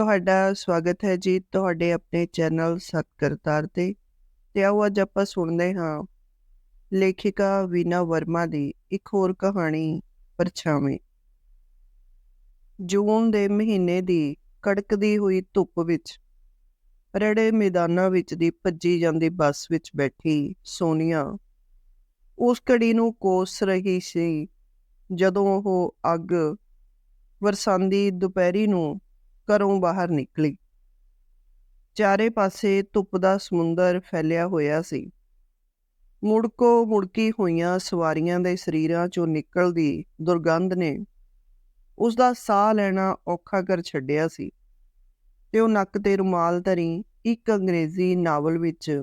ਤੁਹਾਡਾ ਸਵਾਗਤ ਹੈ ਜੀ ਤੁਹਾਡੇ ਆਪਣੇ ਚੈਨਲ ਸਤ ਤੇ। ਤੇ ਆਓ ਅੱਜ ਆਪਾਂ ਸੁਣਦੇ ਹਾਂ ਲੇਖਿਕਾ ਵੀਨਾ ਵਰਮਾ ਦੀ ਇੱਕ ਹੋਰ ਕਹਾਣੀ ਪਰਛਾਵੇਂ। ਜੂਨ ਦੇ ਮਹੀਨੇ ਦੀ ਕੜਕਦੀ ਹੋਈ ਧੁੱਪ ਵਿੱਚ, ਰੜੇ ਮੈਦਾਨਾਂ ਵਿੱਚ ਦੀ ਭੱਜੀ ਜਾਂਦੀ ਬੱਸ ਵਿੱਚ ਬੈਠੀ ਸੋਨੀਆ। ਉਸ ਘੜੀ ਨੂੰ ਕੋਸ ਰਹੀ ਸੀ ਜਦੋਂ ਉਹ ਅੱਗ ਵਰਸਾਂਦੀ ਦੁਪਹਿਰੀ ਨੂੰ ਘਰੋਂ ਬਾਹਰ ਨਿਕਲੀ। ਚਾਰੇ ਪਾਸੇ ਧੁੱਪ ਦਾ ਸਮੁੰਦਰ ਫੈਲਿਆ ਹੋਇਆ ਸੀ। ਮੁੜਕੋ ਮੁੜਕੀ ਹੋਈਆਂ ਸਵਾਰੀਆਂ ਦੇ ਸਰੀਰਾਂ ਚੋਂ ਨਿਕਲਦੀ ਦੁਰਗੰਧ ਨੇ ਉਸ ਦਾ ਸਾਹ ਲੈਣਾ ਔਖਾ ਕਰ ਛੱਡਿਆ ਸੀ ਤੇ ਉਹ ਨੱਕ ਤੇ ਰੁਮਾਲ ਧਰੀ ਇੱਕ ਅੰਗਰੇਜ਼ੀ ਨਾਵਲ ਵਿੱਚ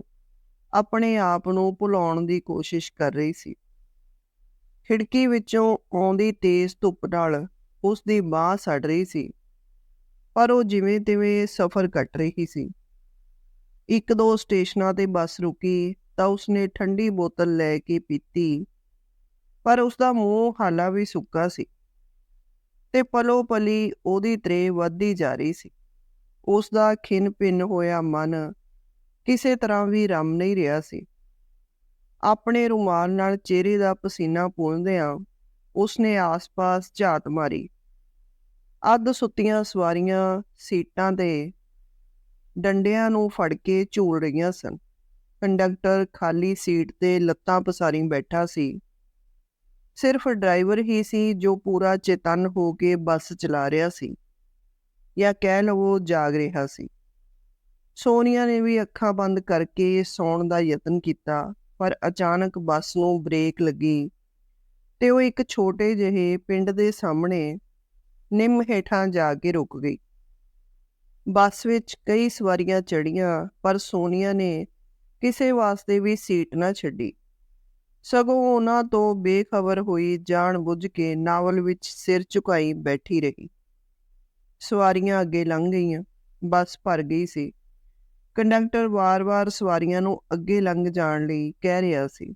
ਆਪਣੇ ਆਪ ਨੂੰ ਭੁਲਾਉਣ ਦੀ ਕੋਸ਼ਿਸ਼ ਕਰ ਰਹੀ ਸੀ। ਖਿੜਕੀ ਵਿੱਚੋਂ ਆਉਂਦੀ ਤੇਜ਼ ਧੁੱਪ ਨਾਲ ਉਸ ਦੀ ਬਾਹ ਸੜ ਰਹੀ ਸੀ। ਪਰ ਉਹ ਜਿਵੇਂ ਤਿਵੇਂ ਸਫ਼ਰ ਕੱਟ ਰਹੀ ਸੀ। ਇੱਕ ਦੋ ਸਟੇਸ਼ਨਾਂ ਤੇ ਬੱਸ ਰੁਕੀ ਤਾਂ ਉਸਨੇ ਠੰਡੀ ਬੋਤਲ ਲੈ ਕੇ ਪੀਤੀ, ਪਰ ਉਸਦਾ ਮੂੰਹ ਹਾਲਾ ਵੀ ਸੁੱਕਾ ਸੀ ਤੇ ਪਲੋ ਪਲੀ ਉਹਦੀ ਤਰੇ ਵੱਧਦੀ ਜਾ ਰਹੀ ਸੀ। ਉਸ ਦਾ ਖਿੰਨ ਪਿੰਨ ਹੋਇਆ ਮਨ ਕਿਸੇ ਤਰ੍ਹਾਂ ਵੀ ਰਮ ਨਹੀਂ ਰਿਹਾ ਸੀ। ਆਪਣੇ ਰੁਮਾਲ ਨਾਲ ਚਿਹਰੇ ਦਾ ਪਸੀਨਾ ਪੂੰਝਦਿਆਂ ਉਸਨੇ ਆਸ-ਪਾਸ ਝਾਤ ਮਾਰੀ। ਅੱਧ ਸੁੱਤੀਆਂ ਸਵਾਰੀਆਂ ਸੀਟਾਂ ਤੇ ਡੰਡਿਆਂ ਨੂੰ ਫੜ ਕੇ ਝੂਲ ਰਹੀਆਂ ਸਨ। ਕੰਡਕਟਰ ਖਾਲੀ ਸੀਟ ਤੇ ਲੱਤਾਂ ਪਸਾਰੀ ਬੈਠਾ ਸੀ। ਸਿਰਫ ਡਰਾਈਵਰ ਹੀ ਸੀ ਜੋ ਪੂਰਾ ਚੇਤਨ ਹੋ ਕੇ ਬੱਸ ਚਲਾ ਰਿਹਾ ਸੀ ਜਾਂ ਕਹਿ ਲਵੋ ਜਾਗ ਰਿਹਾ ਸੀ। ਸੋਨੀਆ ਨੇ ਵੀ ਅੱਖਾਂ ਬੰਦ ਕਰਕੇ ਸੌਣ ਦਾ ਯਤਨ ਕੀਤਾ, ਪਰ ਅਚਾਨਕ ਬੱਸ ਨੂੰ ਬ੍ਰੇਕ ਲੱਗੀ ਤੇ ਉਹ ਇੱਕ ਛੋਟੇ ਜਿਹੇ ਪਿੰਡ ਦੇ ਸਾਹਮਣੇ ਨਿੰਮ ਹੇਠਾਂ ਜਾ ਕੇ ਰੁਕ ਗਈ। ਬੱਸ ਵਿੱਚ ਕਈ ਸਵਾਰੀਆਂ ਚੜੀਆਂ ਪਰ ਸੋਨੀਆ ਨੇ ਕਿਸੇ ਵਾਸਤੇ ਵੀ ਸੀਟ ਨਾ ਛੱਡੀ। ਸਗੋਂ ਉਹਨਾਂ ਤੋਂ ਬੇਖਬਰ ਹੋਈ ਜਾਣ ਬੁੱਝ ਕੇ ਨਾਵਲ ਵਿੱਚ ਸਿਰ ਝੁਕਾਈ ਬੈਠੀ ਰਹੀ। ਸਵਾਰੀਆਂ ਅੱਗੇ ਲੰਘ ਗਈਆਂ, ਬੱਸ ਭਰ ਗਈ ਸੀ। ਕੰਡਕਟਰ ਵਾਰ-ਵਾਰ ਸਵਾਰੀਆਂ ਨੂੰ ਅੱਗੇ ਲੰਘ ਜਾਣ ਲਈ ਕਹਿ ਰਿਹਾ ਸੀ।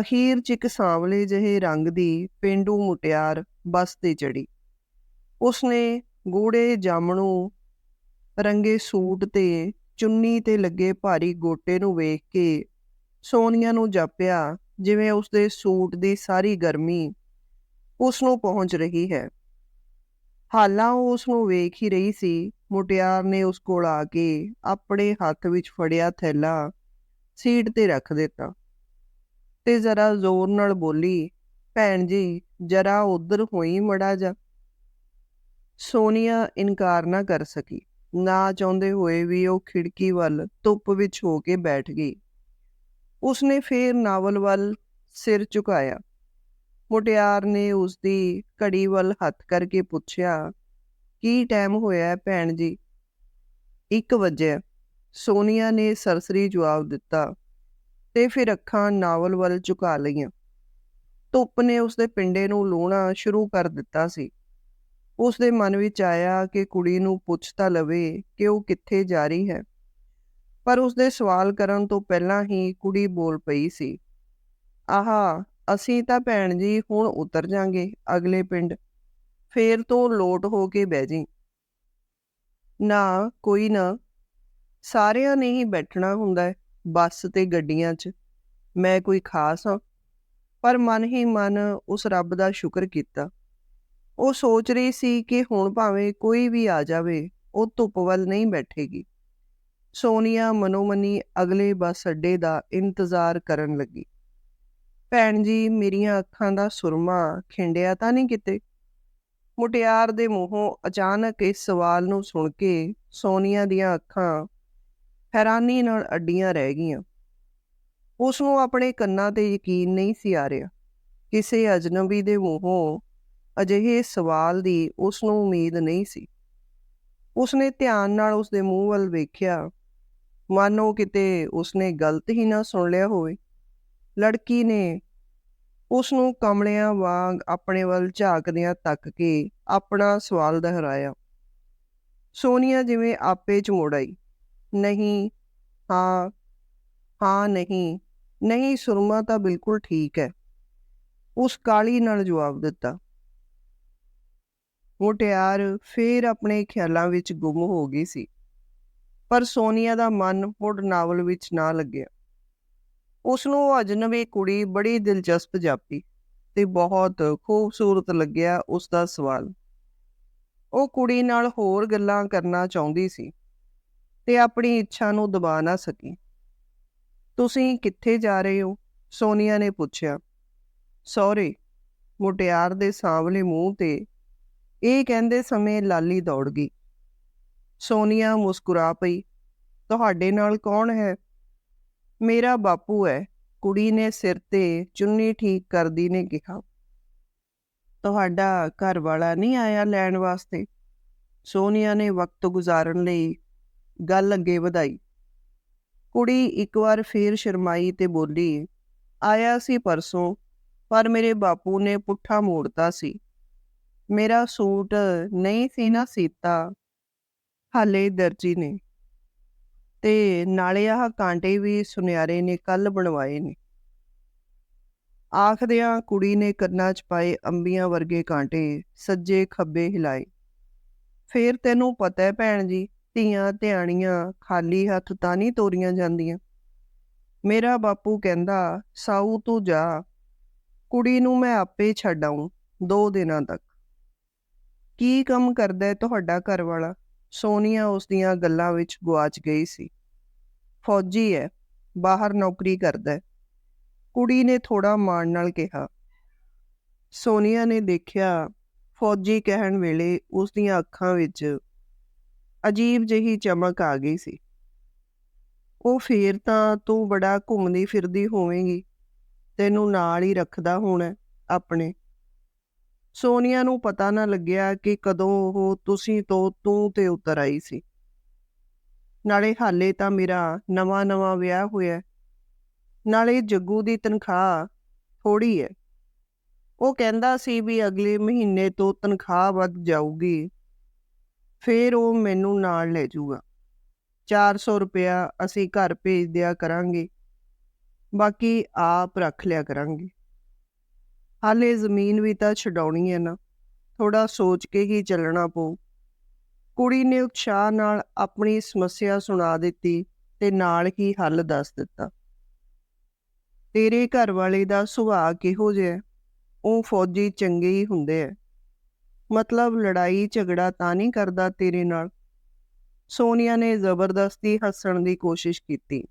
ਅਖੀਰ 'ਚ ਇੱਕ ਸਾਂਵਲੇ ਜਿਹੇ ਰੰਗ ਦੀ ਪਿੰਡੂ ਮੁਟਿਆਰ ਬੱਸ ਤੇ ਚੜੀ ਉਸਨੇ ਗੂੜੇ ਜਾਮਣੂ ਰੰਗੇ ਸੂਟ ਤੇ ਚੁੰਨੀ ਤੇ ਲੱਗੇ ਭਾਰੀ ਗੋਟੇ ਨੂੰ ਵੇਖ ਕੇ ਸੋਨੀਆ ਨੂੰ ਜਾਪਿਆ, ਜਿਵੇਂ ਉਸਦੇ ਸੂਟ ਦੀ ਸਾਰੀ ਗਰਮੀ ਉਸ ਨੂੰ ਪਹੁੰਚ ਰਹੀ ਹੈ। ਹਾਲਾਂ ਉਹ ਉਸ ਨੂੰ ਵੇਖ ਹੀ ਰਹੀ ਸੀ, ਮੁਟਿਆਰ ਨੇ ਉਸ ਕੋਲ ਆ ਕੇ ਆਪਣੇ ਹੱਥ ਵਿੱਚ ਫੜਿਆ ਥੈਲਾ, ਸੀਟ ਤੇ ਰੱਖ ਦਿੱਤਾ ਤੇ ਜ਼ਰਾ ਜ਼ੋਰ ਨਾਲ ਬੋਲੀ, ਭੈਣ ਜੀ, ਜ਼ਰਾ ਉਧਰ ਹੋਈ ਮੜਾ ਜਾ। ਸੋਨੀਆ ਇਨਕਾਰ ਨਾ ਕਰ ਸਕੀ। ਨਾ ਚਾਹੁੰਦੇ ਹੋਏ ਵੀ ਉਹ ਖਿੜਕੀ ਵੱਲ ਧੁੱਪ ਵਿੱਚ ਹੋ ਕੇ ਬੈਠ ਗਈ। ਉਸਨੇ ਫੇਰ ਨਾਵਲ ਵੱਲ ਸਿਰ ਝੁਕਾਇਆ। ਮੁਟਿਆਰ ਨੇ ਉਸ ਦੀ ਘੜੀ ਵੱਲ ਹੱਥ ਕਰਕੇ ਪੁੱਛਿਆ, ਕੀ ਟਾਈਮ ਹੋਇਆ ਭੈਣ ਜੀ? 1 ਵਜੇ ਸੋਨੀਆ ਨੇ ਸਰਸਰੀ ਜਵਾਬ ਦਿੱਤਾ ਤੇ ਫਿਰ ਅੱਖਾਂ ਨਾਵਲ ਵੱਲ ਝੁਕਾ ਲਈਆਂ। ਧੁੱਪ ਨੇ ਉਸਦੇ ਪਿੰਡੇ ਨੂੰ ਲੋਣਾ ਸ਼ੁਰੂ ਕਰ ਦਿੱਤਾ ਸੀ। ਉਸ ਦੇ ਮਨ ਵਿੱਚ ਆਇਆ ਕਿ ਕੁੜੀ ਨੂੰ ਪੁੱਛ ਤਾਂ ਲਵੇ ਕਿ ਉਹ ਕਿੱਥੇ ਜਾ ਰਹੀ ਹੈ। ਪਰ ਉਸ ਦੇ ਸਵਾਲ ਕਰਨ ਤੋਂ ਪਹਿਲਾਂ ਹੀ ਕੁੜੀ ਬੋਲ ਪਈ ਸੀ, ਆਹਾ, ਅਸੀਂ ਤਾਂ ਭੈਣ ਜੀ ਹੁਣ ਉਤਰ ਜਾਾਂਗੇ ਅਗਲੇ ਪਿੰਡ। ਫੇਰ ਤੋਂ ਲੋਟ ਹੋ ਕੇ ਬਹਿ ਜੀ। ਨਾ, ਕੋਈ ਨਾ। ਸਾਰਿਆਂ ਨੇ ਹੀ ਬੈਠਣਾ ਹੁੰਦਾ ਹੈ ਬੱਸ ਤੇ ਗੱਡੀਆਂ 'ਚ। ਮੈਂ ਕੋਈ ਖਾਸ ਹਾਂ। ਪਰ ਮਨ ਹੀ ਮਨ ਉਸ ਰੱਬ ਦਾ ਸ਼ੁਕਰ ਕੀਤਾ। ਉਹ ਸੋਚ ਰਹੀ ਸੀ ਕਿ ਹੁਣ ਭਾਵੇਂ ਕੋਈ ਵੀ ਆ ਜਾਵੇ, ਉਹ ਧੁੱਪ ਵੱਲ ਨਹੀਂ ਬੈਠੇਗੀ। ਸੋਨੀਆ ਮਨੋਮਨੀ ਅਗਲੇ ਬੱਸ ਅੱਡੇ ਦਾ ਇੰਤਜ਼ਾਰ ਕਰਨ ਲੱਗੀ। ਭੈਣ ਜੀ, ਮੇਰੀਆਂ ਅੱਖਾਂ ਦਾ ਸੁਰਮਾ ਖਿੰਡਿਆ ਤਾਂ ਨਹੀਂ ਕਿਤੇ? ਮੁਟਿਆਰ ਦੇ ਮੂੰਹੋਂ ਅਚਾਨਕ ਇਸ ਸਵਾਲ ਨੂੰ ਸੁਣ ਕੇ ਸੋਨੀਆ ਦੀਆਂ ਅੱਖਾਂ ਹੈਰਾਨੀ ਨਾਲ ਅੱਡੀਆਂ ਰਹਿ ਗਈਆਂ। ਉਸ ਨੂੰ ਆਪਣੇ ਕੰਨਾਂ ਤੇ ਯਕੀਨ ਨਹੀਂ ਸੀ ਆ ਰਿਹਾ। ਕਿਸੇ ਅਜਨਬੀ ਦੇ ਮੂੰਹੋਂ ਅਜਿਹੇ ਸਵਾਲ ਦੀ ਉਸ ਨੂੰ ਉਮੀਦ ਨਹੀਂ ਸੀ। ਉਸਨੇ ਧਿਆਨ ਨਾਲ ਉਸ ਦੇ ਮੂੰਹ ਵੱਲ ਵੇਖਿਆ। ਮਾਨੋ ਕਿਤੇ ਉਸਨੇ ਗਲਤ ਹੀ ਨਾ ਸੁਣ ਲਿਆ ਹੋਵੇ। ਲੜਕੀ ਨੇ ਉਸ ਨੂੰ ਕਮਲਿਆਂ ਵਾਂਗ ਆਪਣੇ ਵੱਲ ਝਾਕਦਿਆਂ ਤੱਕ ਕੇ ਆਪਣਾ ਸਵਾਲ ਦੁਹਰਾਇਆ। ਸੋਨੀਆ ਜਿਵੇਂ ਆਪੇ ਚ ਮੁੜ ਆਈ। ਨਹੀਂ, ਹਾਂ ਹਾਂ, ਨਹੀਂ ਨਹੀਂ ਸੁਰਮਾ ਤਾਂ ਬਿਲਕੁਲ ਠੀਕ ਹੈ। ਉਸ ਕਾਲੀ ਨਾਲ ਜਵਾਬ ਦਿੱਤਾ। ਮੁਟਿਆਰ ਫੇਰ ਆਪਣੇ ਖਿਆਲਾਂ ਵਿੱਚ ਗੁੰਮ ਹੋ ਗਈ ਸੀ। ਪਰ ਸੋਨੀਆ ਦਾ ਮਨ ਮੁੜ ਨਾਵਲ ਵਿੱਚ ਨਾ ਲੱਗਿਆ। ਉਸ ਨੂੰ ਉਹ ਅਜਨਬੀ ਕੁੜੀ ਬੜੀ ਦਿਲਚਸਪ ਜਾਪੀ ਤੇ ਬਹੁਤ ਖੂਬਸੂਰਤ ਲੱਗਿਆ ਉਸ ਦਾ ਸਵਾਲ। ਉਹ ਕੁੜੀ ਨਾਲ ਹੋਰ ਗੱਲਾਂ ਕਰਨਾ ਚਾਹੁੰਦੀ ਸੀ ਤੇ ਆਪਣੀ ਇੱਛਾ ਨੂੰ ਦਬਾ ਨਾ ਸਕੀ। ਤੁਸੀਂ ਕਿੱਥੇ ਜਾ ਰਹੇ ਹੋ? ਸੋਨੀਆ ਨੇ ਪੁੱਛਿਆ। ਸੌਰੀ ਮੁਟਿਆਰ ਦੇ ਸਾਂਵਲੇ ਮੂੰਹ ਤੇ ਇਹ ਕਹਿੰਦੇ ਸਮੇਂ ਲਾਲੀ ਦੌੜ ਗਈ। ਸੋਨੀਆ ਮੁਸਕਰਾ ਪਈ, ਤੁਹਾਡੇ ਨਾਲ ਕੌਣ ਹੈ? ਮੇਰਾ ਬਾਪੂ ਹੈ, ਕੁੜੀ ਨੇ ਸਿਰ ਤੇ ਚੁੰਨੀ ਠੀਕ ਕਰਦੀ ਨੇ ਕਿਹਾ। ਤੁਹਾਡਾ ਘਰ ਵਾਲਾ ਨਹੀਂ ਆਇਆ ਲੈਣ ਵਾਸਤੇ? ਸੋਨੀਆ ਨੇ ਵਕਤ ਗੁਜ਼ਾਰਨ ਲਈ ਗੱਲ ਅੱਗੇ ਵਧਾਈ। ਕੁੜੀ ਇੱਕ ਵਾਰ ਫੇਰ ਸ਼ਰਮਾਈ ਤੇ ਬੋਲੀ, ਆਇਆ ਸੀ ਪਰਸੋਂ, ਪਰ ਮੇਰੇ ਬਾਪੂ ਨੇ ਪੁੱਠਾ ਮੋੜਤਾ ਸੀ। ਮੇਰਾ ਸੂਟ ਨਹੀਂ ਸੀ ਨਾ ਸੀਤਾ, ਹਾਲੇ ਦਰਜੀ ਨੇ। ਤੇ ਨਾਲੇ ਆਹ ਕਾਂਟੇ ਵੀ ਸੁਨਿਆਰੇ ਨੇ ਕੱਲ ਬਣਵਾਏ ਨੇ। ਆਖਦਿਆਂ ਕੁੜੀ ਨੇ ਕੰਨਾਂ 'ਚ ਪਾਏ ਅੰਬੀਆਂ ਵਰਗੇ ਕਾਂਟੇ, ਸੱਜੇ ਖੱਬੇ ਹਿਲਾਏ। ਫੇਰ ਤੈਨੂੰ ਪਤਾ ਹੈ ਭੈਣ ਜੀ, ਧੀਆਂ ਧਿਆਣੀਆਂ ਖਾਲੀ ਹੱਥ ਤਾਂ ਨਹੀਂ ਤੋਰੀਆਂ ਜਾਂਦੀਆਂ। ਮੇਰਾ ਬਾਪੂ ਕਹਿੰਦਾ, ਸਾਊ ਤੂੰ ਜਾ, ਕੁੜੀ ਨੂੰ ਮੈਂ ਆਪੇ ਛੱਡ ਆਊਂ, ਦੋ ਦਿਨਾਂ ਤੱਕ। ਕੀ ਕੰਮ ਕਰਦਾ ਹੈ ਤੁਹਾਡਾ ਘਰ ਵਾਲਾ ਸੋਨੀਆ ਉਸ ਦੀਆਂ ਗੱਲਾਂ ਵਿੱਚ ਗੁਆਚ ਗਈ ਸੀ। ਫੌਜੀ ਹੈ, ਬਾਹਰ ਨੌਕਰੀ ਕਰਦਾ ਹੈ। ਕੁੜੀ ਨੇ ਥੋੜਾ ਮਾਣ ਨਾਲ ਕਿਹਾ। ਸੋਨੀਆ ਨੇ ਦੇਖਿਆ, ਫੌਜੀ ਕਹਿਣ ਵੇਲੇ ਉਸ ਦੀਆਂ ਅੱਖਾਂ ਵਿੱਚ ਅਜੀਬ ਜਿਹੀ ਚਮਕ ਆ ਗਈ ਸੀ। ਉਹ ਫੇਰ ਤਾਂ ਤੂੰ ਬੜਾ ਘੁੰਮਦੀ ਫਿਰਦੀ ਹੋਵੇਂਗੀ, ਤੈਨੂੰ ਨਾਲ ਹੀ ਰੱਖਦਾ ਹੋਣਾ ਆਪਣੇ। ਸੋਨੀਆ ਨੂੰ ਪਤਾ ਨਾ ਲੱਗਿਆ ਕਿ ਕਦੋਂ ਉਹ ਤੁਸੀਂ ਤੋਂ ਤੂੰ ਤੇ ਉਤਰ ਆਈ ਸੀ। ਨਾਲੇ ਹਾਲੇ ਤਾਂ ਮੇਰਾ ਨਵਾਂ-ਨਵਾਂ ਵਿਆਹ ਹੋਇਆ। ਨਾਲੇ ਜੱਗੂ ਦੀ ਤਨਖਾਹ ਥੋੜੀ ਹੈ ਉਹ ਕਹਿੰਦਾ ਸੀ ਵੀ ਅਗਲੇ ਮਹੀਨੇ ਤੋਂ ਤਨਖਾਹ ਵੱਧ ਜਾਊਗੀ। ਫੇਰ ਉਹ ਮੈਨੂੰ ਨਾਲ ਲੈ ਜਾਊਗਾ 400 ਰੁਪਇਆ ਅਸੀਂ ਘਰ ਭੇਜ ਦਿਆ ਕਰਾਂਗੇ। ਬਾਕੀ ਆਪ ਰੱਖ ਲਿਆ ਕਰਾਂਗੇ। ਹਾਲੇ ਜ਼ਮੀਨ ਵੀ ਤਾਂ ਛਡਾਉਣੀ ਹੈ ਨਾ ਥੋੜਾ ਸੋਚ ਕੇ ਹੀ ਚੱਲਣਾ ਪਊ। ਕੁੜੀ ਨੇ ਉਤਸ਼ਾਹ ਨਾਲ ਆਪਣੀ ਸਮੱਸਿਆ ਸੁਣਾ ਦਿੱਤੀ ਤੇ ਨਾਲ ਹੀ ਹੱਲ ਦੱਸ ਦਿੱਤਾ। ਤੇਰੇ ਘਰ ਵਾਲੇ ਦਾ ਸੁਭਾਅ ਕਿਹੋ ਜਿਹਾ ਉਹ ਫੌਜੀ ਚੰਗੇ ਹੀ ਹੁੰਦੇ ਐ ਮਤਲਬ ਲੜਾਈ ਝਗੜਾ ਤਾਂ ਨਹੀਂ ਕਰਦਾ ਤੇਰੇ ਨਾਲ? ਸੋਨੀਆ ਨੇ ਜ਼ਬਰਦਸਤੀ ਹੱਸਣ ਦੀ ਕੋਸ਼ਿਸ਼ ਕੀਤੀ।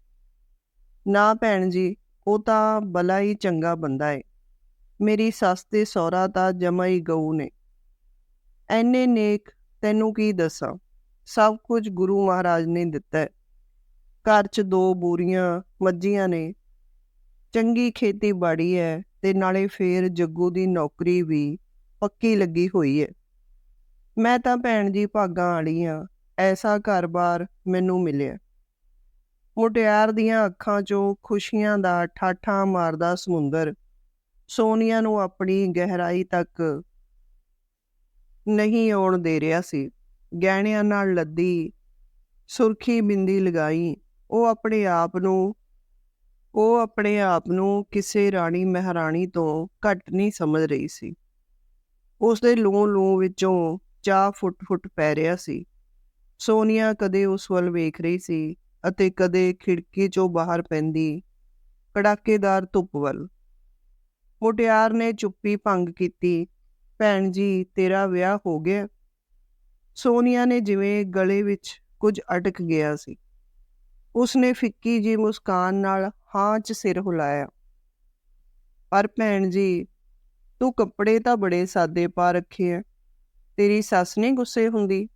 ਨਾ ਭੈਣ ਜੀ, ਉਹ ਤਾਂ ਬਲਾ ਹੀ ਚੰਗਾ ਬੰਦਾ ਏ। ਮੇਰੀ ਸੱਸ ਤੇ ਸਹੁਰਾ ਤਾਂ ਜਮਾ ਹੀ ਗਊ ਨੇ। ਐਨੇ ਨੇਕ ਤੈਨੂੰ ਕੀ ਦੱਸਾਂ? ਸਭ ਕੁਝ ਗੁਰੂ ਮਹਾਰਾਜ ਨੇ ਦਿੱਤਾ ਘਰ 'ਚ ਦੋ ਬੋਰੀਆਂ ਮੱਝੀਆਂ ਨੇ। ਚੰਗੀ ਖੇਤੀਬਾੜੀ ਹੈ ਤੇ ਨਾਲੇ ਫੇਰ ਜੱਗੂ ਦੀ ਨੌਕਰੀ ਵੀ ਪੱਕੀ ਲੱਗੀ ਹੋਈ ਹੈ। ਮੈਂ ਤਾਂ ਭੈਣ ਜੀ ਭਾਗਾਂ ਵਾਲੀ ਆ ਐਸਾ ਘਰ-ਬਾਰ ਮੈਨੂੰ ਮਿਲਿਆ। ਮੁਟਿਆਰ ਦੀਆਂ ਅੱਖਾਂ 'ਚੋਂ ਖੁਸ਼ੀਆਂ ਦਾ ਠਾਠਾਂ ਮਾਰਦਾ ਸਮੁੰਦਰ। ਸੋਨੀਆ ਨੂੰ ਆਪਣੀ ਗਹਿਰਾਈ ਤੱਕ ਨਹੀਂ ਆਉਣ ਦੇ ਰਿਹਾ ਸੀ। ਗਹਿਣਿਆਂ ਨਾਲ ਲੱਦੀ, ਸੁਰਖੀ ਬਿੰਦੀ ਲਗਾਈ, ਉਹ ਆਪਣੇ ਆਪ ਨੂੰ, ਉਹ ਆਪਣੇ ਆਪ ਨੂੰ ਕਿਸੇ ਰਾਣੀ ਮਹਾਰਾਣੀ ਤੋਂ ਘੱਟ ਨਹੀਂ ਸਮਝ ਰਹੀ ਸੀ। ਉਸ ਦੇ ਲੂੰ ਲੂੰ ਵਿੱਚੋਂ ਚਾਹ ਫੁੱਟ-ਫੁੱਟ ਪੈ ਰਿਹਾ ਸੀ। ਸੋਨੀਆ ਕਦੇ ਉਸ ਵੱਲ ਵੇਖ ਰਹੀ ਸੀ ਅਤੇ ਕਦੇ ਖਿੜਕੀ 'ਚੋਂ ਬਾਹਰ ਪੈਂਦੀ ਕੜਾਕੇਦਾਰ ਧੁੱਪ ਵੱਲ। ਮੁਟਿਆਰ ਨੇ ਚੁੱਪੀ ਭੰਗ ਕੀਤੀ, ਭੈਣ ਜੀ, ਤੇਰਾ ਵਿਆਹ ਹੋ ਗਿਆ। ਸੋਨੀਆ ਨੇ ਜਿਵੇਂ ਗਲੇ ਵਿੱਚ ਕੁਝ ਅਟਕ ਗਿਆ ਸੀ। ਉਸਨੇ ਫਿੱਕੀ ਜੀ ਮੁਸਕਾਨ ਨਾਲ ਹਾਂ 'ਚ ਸਿਰ ਹਿਲਾਇਆ। ਪਰ ਭੈਣ ਜੀ, ਤੂੰ ਕੱਪੜੇ ਤਾਂ ਬੜੇ ਸਾਦੇ ਪਾ ਰੱਖੇ ਐ। ਤੇਰੀ ਸੱਸ ਨਹੀਂ ਗੁੱਸੇ ਹੁੰਦੀ?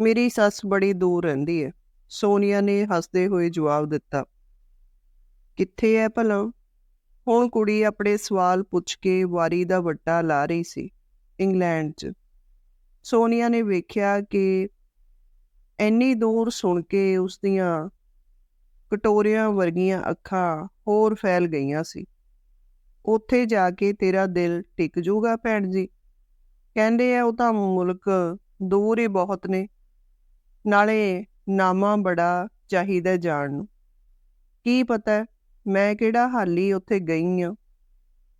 ਮੇਰੀ ਸੱਸ ਬੜੀ ਦੂਰ ਰਹਿੰਦੀ ਹੈ ਸੋਨੀਆ ਨੇ ਹੱਸਦੇ ਹੋਏ ਜਵਾਬ ਦਿੱਤਾ। ਕਿੱਥੇ ਐ ਭਲਾ? ਹੁਣ ਕੁੜੀ ਆਪਣੇ ਸਵਾਲ ਪੁੱਛ ਕੇ ਵਾਰੀ ਦਾ ਵੱਟਾ ਲਾ ਰਹੀ ਸੀ, ਇੰਗਲੈਂਡ 'ਚ। ਸੋਨੀਆ ਨੇ ਵੇਖਿਆ ਕਿ ਇੰਨੀ ਦੂਰ ਸੁਣ ਕੇ ਉਸ ਦੀਆਂ ਕਟੋਰਿਆਂ ਵਰਗੀਆਂ ਅੱਖਾਂ ਹੋਰ ਫੈਲ ਗਈਆਂ ਸੀ। ਉੱਥੇ ਜਾ ਕੇ ਤੇਰਾ ਦਿਲ ਟਿਕ ਜਾਊਗਾ ਭੈਣ ਜੀ। ਕਹਿੰਦੇ ਆ, ਉਹ ਤਾਂ ਮੁਲਕ ਦੂਰ ਹੀ ਬਹੁਤ ਨੇ। ਨਾਲੇ ਨਾਮਾ ਬੜਾ ਚਾਹੀਦਾ ਜਾਣ ਨੂੰ। ਕੀ ਪਤਾ ਮੈਂ ਕਿਹੜਾ ਹਾਲੀ ਉੱਥੇ ਗਈ ਆ?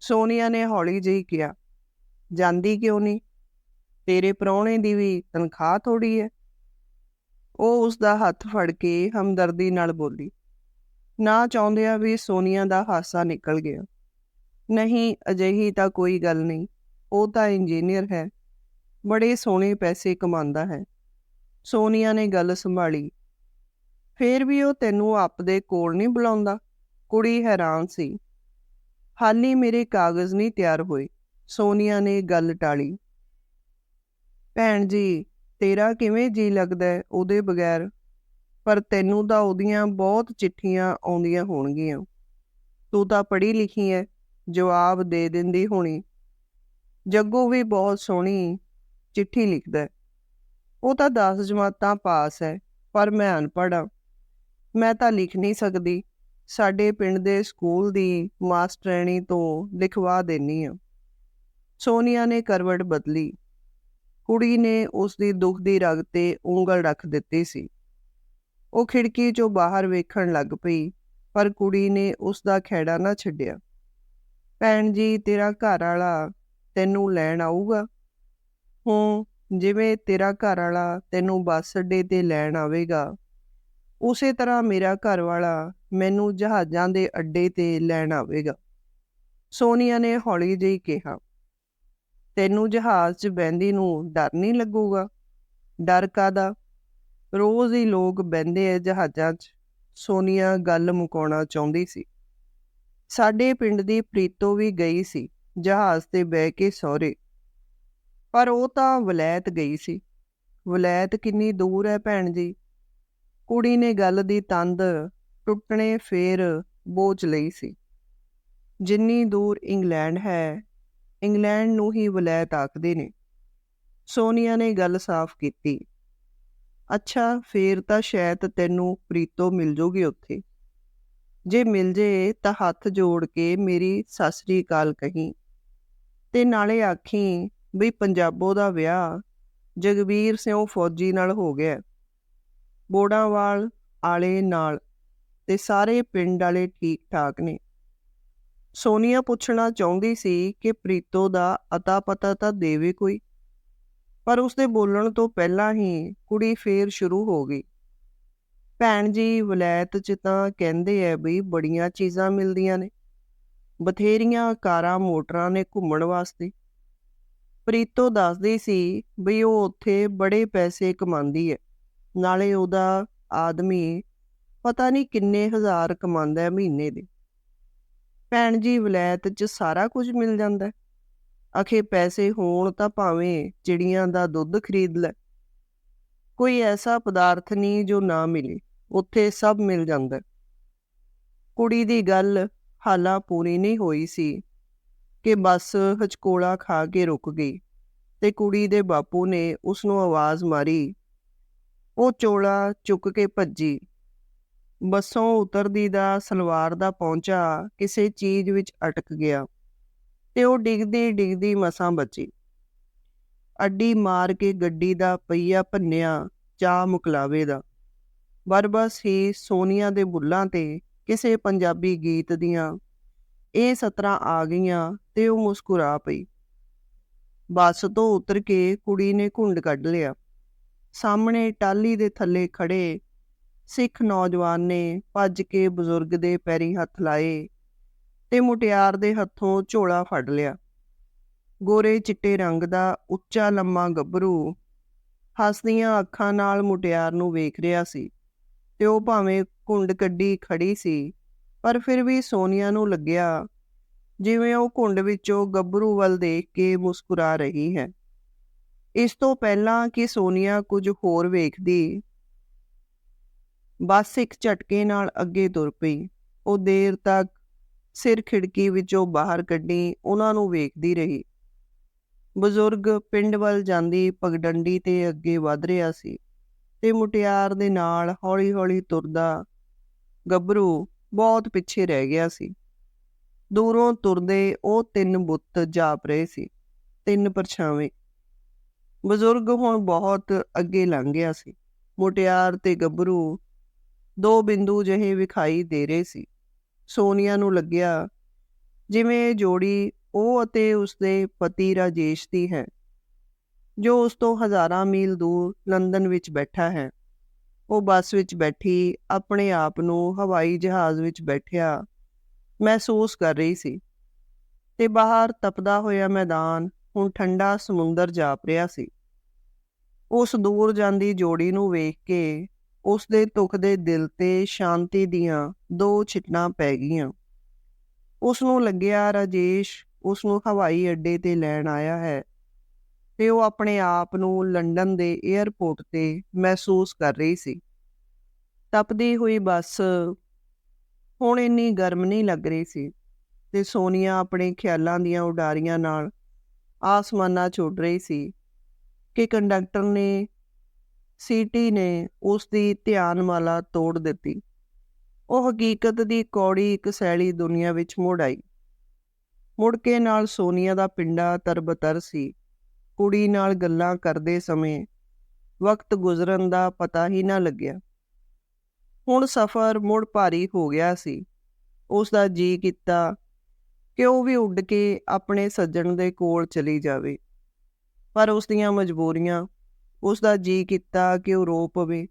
ਸੋਨੀਆ ਨੇ ਹੌਲੀ ਜਿਹੀ ਕਿਹਾ, ਜਾਂਦੀ ਕਿਉਂ ਨਹੀਂ ਤੇਰੇ ਪ੍ਰਾਹੁਣੇ ਦੀ ਵੀ ਤਨਖਾਹ ਥੋੜੀ ਹੈ ਉਹ ਉਸ ਦਾ ਹੱਥ ਫੜ ਕੇ ਹਮਦਰਦੀ ਨਾਲ ਬੋਲੀ, ਨਾ ਚਾਹੁੰਦਿਆਂ ਵੀ ਸੋਨੀਆ ਦਾ ਹਾਸਾ ਨਿਕਲ ਗਿਆ। ਨਹੀਂ, ਅਜਿਹੀ ਤਾਂ ਕੋਈ ਗੱਲ ਨਹੀਂ, ਉਹ ਤਾਂ ਇੰਜੀਨੀਅਰ ਹੈ, ਬੜੇ ਸੋਹਣੇ ਪੈਸੇ ਕਮਾਉਂਦਾ ਹੈ। ਸੋਨੀਆ ਨੇ ਗੱਲ ਸੰਭਾਲੀ। ਫੇਰ ਵੀ ਉਹ ਤੈਨੂੰ ਆਪਦੇ ਕੋਲ ਨਹੀਂ ਬੁਲਾਉਂਦਾ? ਕੁੜੀ ਹੈਰਾਨ ਸੀ। ਹਾਲੀ ਮੇਰੇ ਕਾਗਜ਼ ਨਹੀਂ ਤਿਆਰ ਹੋਏ। ਸੋਨੀਆ ਨੇ ਗੱਲ ਟਾਲੀ। ਭੈਣ ਜੀ, ਤੇਰਾ ਕਿਵੇਂ ਜੀ ਲੱਗਦਾ ਉਹਦੇ ਬਗੈਰ। ਪਰ ਤੈਨੂੰ ਤਾਂ ਉਹਦੀਆਂ ਬਹੁਤ ਚਿੱਠੀਆਂ ਆਉਂਦੀਆਂ ਹੋਣਗੀਆਂ। ਤੂੰ ਤਾਂ ਪੜ੍ਹੀ ਲਿਖੀ ਹੈ। ਜਵਾਬ ਦੇ ਦਿੰਦੀ ਹੋਣੀ। ਜੱਗੂ ਵੀ ਬਹੁਤ ਸੋਹਣੀ ਚਿੱਠੀ ਲਿਖਦਾ ਉਹ ਤਾਂ 10 ਜਮਾਤਾਂ ਪਾਸ ਹੈ, ਪਰ ਮੈਂ ਅਨਪੜ੍ਹ ਹਾਂ। ਮੈਂ ਤਾਂ ਲਿਖ ਨਹੀਂ ਸਕਦੀ। ਸਾਡੇ ਪਿੰਡ ਦੇ ਸਕੂਲ ਦੀ ਮਾਸਟਰੈਣੀ ਤੋਂ ਲਿਖਵਾ ਦੇਣੀ ਆ। ਸੋਨੀਆ ਨੇ ਕਰਵਟ ਬਦਲੀ। ਕੁੜੀ ਨੇ ਉਸ ਦੀ ਦੁੱਖ ਦੀ ਰਗ ਤੇ ਉਂਗਲ ਰੱਖ ਦਿੱਤੀ ਸੀ। ਉਹ ਖਿੜਕੀ 'ਚੋਂ ਬਾਹਰ ਵੇਖਣ ਲੱਗ ਪਈ, ਪਰ ਕੁੜੀ ਨੇ ਉਸ ਦਾ ਖੇੜਾ ਨਾ ਛੱਡਿਆ। ਭੈਣ ਜੀ, ਤੇਰਾ ਘਰ ਵਾਲਾ ਤੈਨੂੰ ਲੈਣ ਆਊਗਾ? ਹੂੰ, ਜਿਵੇਂ ਤੇਰਾ ਘਰ ਵਾਲਾ ਤੈਨੂੰ ਬੱਸ ਅੱਡੇ ਤੇ ਲੈਣ ਆਵੇਗਾ ਉਸੇ ਤਰ੍ਹਾਂ ਮੇਰਾ ਘਰ ਵਾਲਾ ਮੈਨੂੰ ਜਹਾਜ਼ਾਂ ਦੇ ਅੱਡੇ ਤੇ ਲੈਣ ਆਵੇਗਾ। ਸੋਨੀਆ ਨੇ ਹੌਲੀ ਜਿਹੀ ਕਿਹਾ, ਤੈਨੂੰ ਜਹਾਜ਼ 'ਚ ਬੈੰਦੀ ਨੂੰ ਡਰ ਨਹੀਂ ਲੱਗੂਗਾ? ਡਰ ਕਾਦਾ ਰੋਜ਼ ਹੀ ਲੋਕ ਬੈੰਦੇ ਐ ਜਹਾਜ਼ਾਂ 'ਚ। ਸੋਨੀਆ ਗੱਲ ਮੁਕਾਉਣਾ ਚਾਹੁੰਦੀ ਸੀ। ਸਾਡੇ ਪਿੰਡ ਦੀ ਪ੍ਰੀਤੋ ਵੀ ਗਈ ਸੀ, ਜਹਾਜ਼ ਤੇ ਬਹਿ ਕੇ ਸਹੁਰੇ। ਪਰ ਉਹ ਤਾਂ ਵਲੈਤ ਗਈ ਸੀ। ਵਲੈਤ ਕਿੰਨੀ ਦੂਰ ਹੈ ਭੈਣ ਜੀ? ਕੁੜੀ ਨੇ ਗੱਲ ਦੀ ਤੰਦ ਟੁੱਟਣੇ ਫੇਰ ਬੋਝ ਲਈ ਸੀ। ਜਿੰਨੀ ਦੂਰ ਇੰਗਲੈਂਡ ਹੈ, ਇੰਗਲੈਂਡ ਨੂੰ ਹੀ ਵਲੈਤ ਆਖਦੇ ਨੇ। ਸੋਨੀਆ ਨੇ ਗੱਲ ਸਾਫ਼ ਕੀਤੀ। ਅੱਛਾ, ਫੇਰ ਤਾਂ ਸ਼ਾਇਦ ਤੈਨੂੰ ਪ੍ਰੀਤੋ ਮਿਲ ਜੂਗੀ ਉੱਥੇ। ਜੇ ਮਿਲ ਜੇ ਤਾਂ ਹੱਥ ਜੋੜ ਕੇ ਮੇਰੀ ਸਸਰੀ ਕਾਲ ਕਹੀਂ। ਤੇ ਨਾਲੇ ਆਖੀ ਵੀ ਪੰਜਾਬੋ ਦਾ ਵਿਆਹ ਜਗਵੀਰ ਸਿੰਘ ਫੌਜੀ ਨਾਲ ਹੋ ਗਿਆ। ਬੋੜਾਵਾਲ ਆਲੇ ਨਾਲ ਤੇ ਸਾਰੇ ਪਿੰਡ ਵਾਲੇ ਠੀਕ ਠਾਕ ਨੇ। ਸੋਨੀਆ ਪੁੱਛਣਾ ਚਾਹੁੰਦੀ ਸੀ ਕਿ ਪ੍ਰੀਤੋ ਦਾ ਅਤਾ ਪਤਾ ਤਾਂ ਦੇਵੇ ਕੋਈ, ਪਰ ਉਸਦੇ ਬੋਲਣ ਤੋਂ ਪਹਿਲਾਂ ਹੀ ਕੁੜੀ ਫੇਰ ਸ਼ੁਰੂ ਹੋ ਗਈ। ਭੈਣ ਜੀ ਵਲੈਤ ਚ ਤਾਂ ਕਹਿੰਦੇ ਐ ਬਈ ਬੜੀਆਂ ਚੀਜ਼ਾਂ ਮਿਲਦੀਆਂ ਨੇ, ਬਥੇਰੀਆਂ ਕਾਰਾਂ ਮੋਟਰਾਂ ਨੇ ਘੁੰਮਣ ਵਾਸਤੇ। ਪ੍ਰੀਤੋ ਦੱਸਦੀ ਸੀ ਬਈ ਉਹ ਉੱਥੇ ਬੜੇ ਪੈਸੇ ਕਮਾਉਂਦੀ ਹੈ ਨਾਲੇ ਉਹਦਾ ਆਦਮੀ ਪਤਾ ਨਹੀਂ ਕਿੰਨੇ ਹਜ਼ਾਰ ਕਮਾਉਂਦਾ ਹੈ ਮਹੀਨੇ ਦੇ। ਭੈਣ ਜੀ, ਵਲੈਤ 'ਚ ਸਾਰਾ ਕੁਝ ਮਿਲ ਜਾਂਦਾ ਅਖੇ ਪੈਸੇ ਹੋਣ ਤਾਂ ਭਾਵੇਂ ਚਿੜੀਆਂ ਦਾ ਦੁੱਧ ਖਰੀਦ ਲੈ। ਕੋਈ ਐਸਾ ਪਦਾਰਥ ਨਹੀਂ ਜੋ ਨਾ ਮਿਲੇ, ਉੱਥੇ ਸਭ ਮਿਲ ਜਾਂਦਾ ਕੁੜੀ ਦੀ ਗੱਲ ਹਾਲਾ ਪੂਰੀ ਨਹੀਂ ਹੋਈ ਸੀ ਕਿ ਬੱਸ ਹਚਕੋਲਾ ਖਾ ਕੇ ਰੁਕ ਗਈ ਤੇ ਕੁੜੀ ਦੇ ਬਾਪੂ ਨੇ ਉਸ ਨੂੰ ਆਵਾਜ਼ ਮਾਰੀ ਉਹ ਚੋਲਾ ਚੁੱਕ ਕੇ ਭੱਜੀ। ਬੱਸੋਂ ਉਤਰਦੀ ਦਾ ਸਲਵਾਰ ਦਾ ਪਹੁੰਚਾ ਕਿਸੇ ਚੀਜ਼ ਵਿੱਚ ਅਟਕ ਗਿਆ ਤੇ ਉਹ ਡਿੱਗਦੀ ਡਿੱਗਦੀ ਮਸਾਂ ਬਚੀ। ਅੱਡੀ ਮਾਰ ਕੇ ਗੱਡੀ ਦਾ ਪਈਆ ਭੰਨਿਆ ਚਾਹ ਮੁਕਲਾਵੇ ਦਾ। ਬਰਬਸ ਹੀ ਸੋਨੀਆ ਦੇ ਬੁੱਲਾਂ ਤੇ ਕਿਸੇ ਪੰਜਾਬੀ ਗੀਤ ਦੀਆਂ ਇਹ ਸਤਰਾਂ ਆ ਗਈਆਂ ਤੇ ਉਹ ਮੁਸਕਰਾ ਪਈ। ਬੱਸ ਤੋਂ ਉਤਰ ਕੇ ਕੁੜੀ ਨੇ ਘੁੰਡ ਕੱਢ ਲਿਆ। ਸਾਹਮਣੇ ਟਾਲੀ ਦੇ ਥੱਲੇ ਖੜੇ ਸਿੱਖ ਨੌਜਵਾਨ ਨੇ ਭੱਜ ਕੇ ਬਜ਼ੁਰਗ ਦੇ ਪੈਰੀ ਹੱਥ ਲਾਏ ਤੇ ਮੁਟਿਆਰ ਦੇ ਹੱਥੋਂ ਝੋਲਾ ਫੜ ਲਿਆ। ਗੋਰੇ ਚਿੱਟੇ ਰੰਗ ਦਾ ਉੱਚਾ ਲੰਮਾ ਗੱਭਰੂ ਹੱਸਦੀਆਂ ਅੱਖਾਂ ਨਾਲ ਮੁਟਿਆਰ ਨੂੰ ਵੇਖ ਰਿਹਾ ਸੀ ਤੇ ਉਹ ਭਾਵੇਂ ਘੁੰਡ ਕੱਢੀ ਖੜੀ ਸੀ, ਪਰ ਫਿਰ ਵੀ ਸੋਨੀਆ ਨੂੰ ਲੱਗਿਆ ਜਿਵੇਂ ਉਹ ਘੁੰਡ ਵਿੱਚੋਂ ਗੱਭਰੂ ਵੱਲ ਦੇਖ ਕੇ ਮੁਸਕਰਾ ਰਹੀ ਹੈ। ਇਸ ਤੋਂ ਪਹਿਲਾਂ ਕਿ ਸੋਨੀਆ ਕੁਝ ਹੋਰ ਵੇਖਦੀ, ਬਸ ਇੱਕ ਝਟਕੇ ਨਾਲ ਅੱਗੇ ਤੁਰ ਪਈ। ਉਹ ਦੇਰ ਤੱਕ ਸਿਰ ਖਿੜਕੀ ਵਿੱਚੋਂ ਬਾਹਰ ਕੱਢੀ, ਉਹਨਾਂ ਨੂੰ ਵੇਖਦੀ ਰਹੀ। ਬਜ਼ੁਰਗ ਪਿੰਡ ਵੱਲ ਜਾਂਦੀ ਪਗਡੰਡੀ ਤੇ ਅੱਗੇ ਵਧ ਰਿਹਾ ਸੀ ਤੇ ਮੁਟਿਆਰ ਦੇ ਨਾਲ ਹੌਲੀ-ਹੌਲੀ ਤੁਰਦਾ ਗੱਭਰੂ ਬਹੁਤ ਪਿੱਛੇ ਰਹਿ ਗਿਆ ਸੀ। ਦੂਰੋਂ ਤੁਰਦੇ ਉਹ ਤਿੰਨ ਬੁੱਤ ਜਾਪ ਰਹੇ ਸੀ, ਤਿੰਨ ਪਰਛਾਵੇਂ। ਬਜ਼ੁਰਗ ਹੁਣ ਬਹੁਤ ਅੱਗੇ ਲੰਘ ਗਿਆ ਸੀ। ਮੁਟਿਆਰ ਤੇ ਗੱਭਰੂ ਦੋ ਬਿੰਦੂ ਜਿਹੇ ਵਿਖਾਈ ਦੇ ਰਹੇ ਸੀ। ਸੋਨੀਆ ਨੂੰ ਲੱਗਿਆ, ਜਿਵੇਂ ਜੋੜੀ ਉਹ ਅਤੇ ਉਸਦੇ ਪਤੀ ਰਾਜੇਸ਼ ਦੀ ਹੈ, ਜੋ ਉਸ ਤੋਂ ਹਜ਼ਾਰਾਂ ਮੀਲ ਦੂਰ ਲੰਡਨ ਵਿੱਚ ਬੈਠਾ ਹੈ। ਉਹ ਬੱਸ ਵਿੱਚ ਬੈਠੀ, ਆਪਣੇ ਆਪ ਨੂੰ ਹਵਾਈ ਜਹਾਜ਼ ਵਿੱਚ ਬੈਠਿਆ ਮਹਿਸੂਸ ਕਰ ਰਹੀ ਸੀ ਤੇ ਬਾਹਰ ਤਪਦਾ ਹੋਇਆ ਮੈਦਾਨ ਹੁਣ ਠੰਡਾ ਸਮੁੰਦਰ ਜਾਪ ਰਿਹਾ ਸੀ। ਉਸ ਦੂਰ ਜਾਂਦੀ ਜੋੜੀ ਨੂੰ ਵੇਖ ਕੇ ਉਸ ਦੇ ਦੁਖਦੇ ਦਿਲ ਤੇ ਸ਼ਾਂਤੀ ਦੀਆਂ ਦੋ ਛਿਟਾਂ ਪੈ ਗਈਆਂ। ਉਸ ਨੂੰ ਲੱਗਿਆ, ਰਾਜੇਸ਼ ਉਸ ਨੂੰ ਹਵਾਈ ਅੱਡੇ ਤੇ ਲੈਣ ਆਇਆ ਹੈ ਤੇ ਉਹ ਆਪਣੇ ਆਪ ਨੂੰ ਲੰਡਨ ਦੇ 에ਅਰਪੋਰਟ ਤੇ ਮਹਿਸੂਸ ਕਰ ਰਹੀ ਸੀ। ਤਪਦੀ ਹੋਈ ਬੱਸ ਹੁਣ ਇੰਨੀ ਗਰਮ ਨਹੀਂ ਲੱਗ ਰਹੀ ਸੀ ਤੇ ਸੋਨੀਆ ਆਪਣੇ ਖਿਆਲਾਂ ਦੀਆਂ ਉਡਾਰੀਆਂ ਨਾਲ ਆਸਮਾਨਾਂ ਛੁੱਟ ਰਹੀ ਸੀ ਕਿ ਕੰਡਕਟਰ ਨੇ, ਸੀਟੀ ਨੇ ਉਸ ਦੀ ਧਿਆਨਮਾਲਾ ਤੋੜ ਦਿੱਤੀ। ਉਹ ਹਕੀਕਤ ਦੀ ਕੌੜੀ ਇੱਕ ਸੈਲੀ ਦੁਨੀਆ ਵਿੱਚ ਮੁੜ ਆਈ। ਮੁੜ ਕੇ ਨਾਲ ਸੋਨੀਆ ਦਾ ਪਿੰਡਾ ਤਰਬਤਰ ਸੀ। ਕੁੜੀ ਨਾਲ ਗੱਲਾਂ ਕਰਦੇ ਸਮੇਂ ਵਕਤ ਗੁਜ਼ਰਨ ਦਾ ਪਤਾ ਹੀ ਨਾ ਲੱਗਿਆ। ਹੁਣ ਸਫ਼ਰ ਮੁੜ ਭਾਰੀ ਹੋ ਗਿਆ ਸੀ। ਉਸ ਦਾ ਜੀ ਕੀਤਾ ਕਿ ਉਹ ਵੀ ਉੱਡ ਕੇ ਆਪਣੇ ਸੱਜਣ ਦੇ ਕੋਲ ਚਲੀ ਜਾਵੇ। ਪਰ ਉਸ ਦੀਆਂ ਮਜਬੂਰੀਆਂ ਉਸ ਦਾ ਜੀ ਕੀਤਾ ਕਿ ਉਹ ਰੋ ਪਵੇ।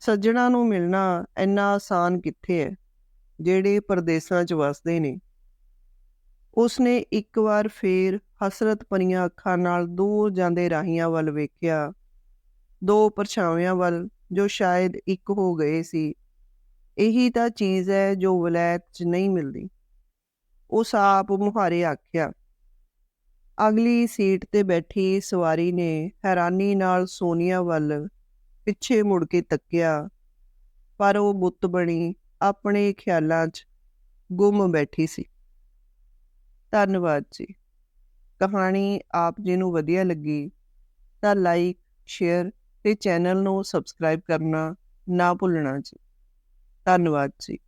ਸੱਜਣਾ ਨੂੰ ਮਿਲਣਾ ਇੰਨਾ ਆਸਾਨ ਕਿੱਥੇ ਹੈ, ਜਿਹੜੇ ਪਰਦੇਸਾਂ 'ਚ ਵਸਦੇ ਨੇ? ਉਸਨੇ ਇੱਕ ਵਾਰ ਫੇਰ ਹਸਰਤ ਭਰੀਆਂ ਅੱਖਾਂ ਨਾਲ ਦੂਰ ਜਾਂਦੇ ਰਾਹੀਆਂ ਵੱਲ ਵੇਖਿਆ। ਦੋ ਪਰਛਾਵਿਆਂ ਵੱਲ, ਜੋ ਸ਼ਾਇਦ ਇੱਕ ਹੋ ਗਏ ਸੀ। ਇਹੀ ਤਾਂ ਚੀਜ਼ ਹੈ ਜੋ ਵਲੈਤ 'ਚ ਨਹੀਂ ਮਿਲਦੀ। ਉਸ ਆਪ ਮੁਹਾਰੇ ਆਖਿਆ। ਅਗਲੀ ਸੀਟ ਤੇ ਬੈਠੀ ਸਵਾਰੀ ਨੇ ਹੈਰਾਨੀ ਨਾਲ ਸੋਨੀਆ ਵੱਲ ਪਿੱਛੇ ਮੁੜ ਕੇ ਤੱਕਿਆ, ਪਰ ਉਹ ਬੁੱਤ ਬਣੀ ਆਪਣੇ ਖਿਆਲਾਂ 'ਚ ਗੁੰਮ ਬੈਠੀ ਸੀ। ਧੰਨਵਾਦ ਜੀ। ਕਹਾਣੀ ਆਪ ਜੀ ਨੂੰ ਵਧੀਆ ਲੱਗੀ ਤਾਂ ਲਾਈਕ, ਸ਼ੇਅਰ ਤੇ ਚੈਨਲ ਨੂੰ ਸਬਸਕ੍ਰਾਈਬ ਕਰਨਾ ਨਾ ਭੁੱਲਣਾ ਜੀ। ਧੰਨਵਾਦ ਜੀ।